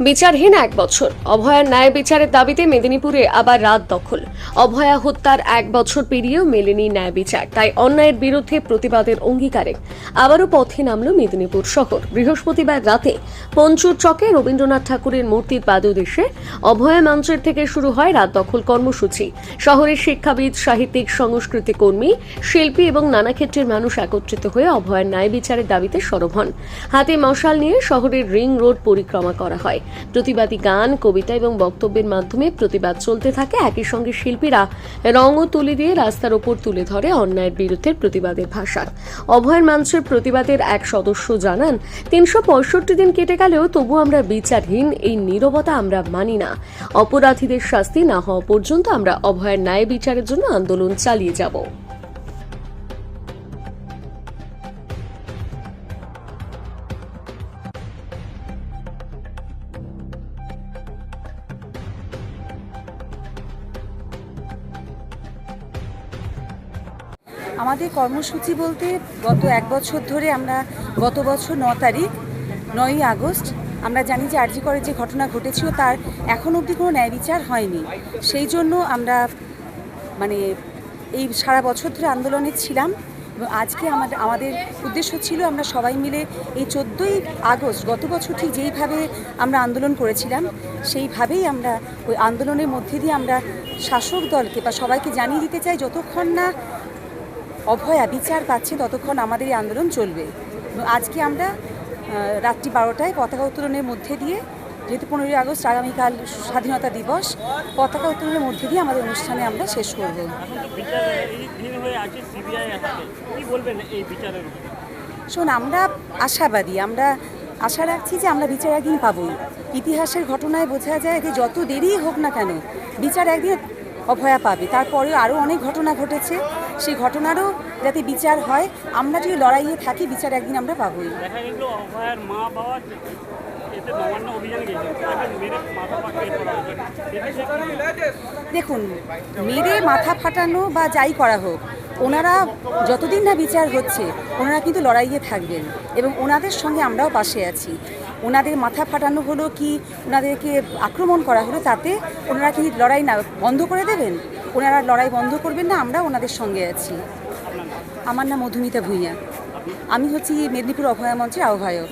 বিচারহীন এক বছর। অভয়ার ন্যায় বিচারের দাবিতে মেদিনীপুরে আবার রাত দখল। অভয়া হত্যার এক বছর পেরিয়েও মেলেনি ন্যায় বিচার। তাই অন্যায়ের বিরুদ্ধে প্রতিবাদের অঙ্গীকারে আবারও পথে নামল মেদিনীপুর শহর। বৃহস্পতিবার রাতে পঞ্চুর চকে রবীন্দ্রনাথ ঠাকুরের মূর্তির পাদদেশে অভয়া মঞ্চের থেকে শুরু হয় রাত দখল কর্মসূচি। শহরের শিক্ষাবিদ, সাহিত্যিক, সংস্কৃতি কর্মী, শিল্পী এবং নানা ক্ষেত্রের মানুষ একত্রিত হয়ে অভয়ার ন্যায় বিচারের দাবিতে সরব হন। হাতে মশাল নিয়ে শহরের রিং রোড পরিক্রমা করা হয়। প্রতিবাদী গান, কবিতা এবং বক্তব্যের মাধ্যমে প্রতিবাদ চলতে থাকে। একই সঙ্গে শিল্পীরা রং ও তুলি দিয়ে রাস্তার ওপর তুলে ধরে অন্যায়ের বিরুদ্ধে প্রতিবাদের ভাষা। অভয়ের মঞ্চের প্রতিবাদের এক সদস্য জানান, তিনশো পঁয়ষট্টি দিন কেটে গেলেও তবু আমরা বিচারহীন, এই নীরবতা আমরা মানি না। অপরাধীদের শাস্তি না হওয়া পর্যন্ত আমরা অভয়ের ন্যায় বিচারের জন্য আন্দোলন চালিয়ে যাব। আমাদের কর্মসূচি বলতে গত এক বছর ধরে আমরা গত বছর ন তারিখ, নয়ই আগস্ট, আমরা জানি যে আরজি করে যে ঘটনা ঘটেছিল তার এখন অবধি কোনো ন্যায় বিচার হয়নি। সেই জন্য আমরা মানে এই সারা বছর ধরে আন্দোলনে ছিলাম এবং আজকে আমাদের আমাদের উদ্দেশ্য ছিল আমরা সবাই মিলে এই চোদ্দোই আগস্ট, গত বছর ঠিক যেইভাবে আমরা আন্দোলন করেছিলাম, সেইভাবেই আমরা ওই আন্দোলনের মধ্যে দিয়ে আমরা শাসক দলকে বা সবাইকে জানিয়ে দিতে চাই, যতক্ষণ না অভয়া বিচার পাচ্ছে ততক্ষণ আমাদের এই আন্দোলন চলবে। আজকে আমরা রাত্রি বারোটায় পতাকা উত্তোলনের মধ্যে দিয়ে, যেহেতু পনেরোই আগস্ট আগামীকাল স্বাধীনতা দিবস, পতাকা উত্তোলনের মধ্যে দিয়ে আমাদের অনুষ্ঠানে আমরা শেষ করব? শোন, আমরা আশাবাদী, আমরা আশা রাখছি যে আমরা বিচার একদিন পাবই। ইতিহাসের ঘটনায় বোঝা যায় যে যত দেরি হোক না কেন, বিচার একদিন অভয়া পাবে। তারপরেও আরও অনেক ঘটনা ঘটেছে। সেই ঘটনারও যাতে বিচার হয় আমরা যদি লড়াইয়ে থাকি বিচার একদিন আমরা পাবই। দেখুন মেরে মাথা ফাটানো বা যাই করা হোক ওনারা যতদিন না বিচার হচ্ছে ওনারা কিন্তু লড়াইয়ে থাকবেন এবং ওনাদের সঙ্গে আমরাও পাশে আছি। ওনাদের মাথা ফাটানো হলো কি ওনাদেরকে আক্রমণ করা হলো তাতে ওনারা কি লড়াই না বন্ধ করে দেবেন? ওনারা লড়াই বন্ধ করবেন না, আমরা ওনাদের সঙ্গে আছি। আমার নাম মধুমিতা ভূঁইয়া। আমি হচ্ছি মেদিনীপুর অভয়া মঞ্চের আহ্বায়ক।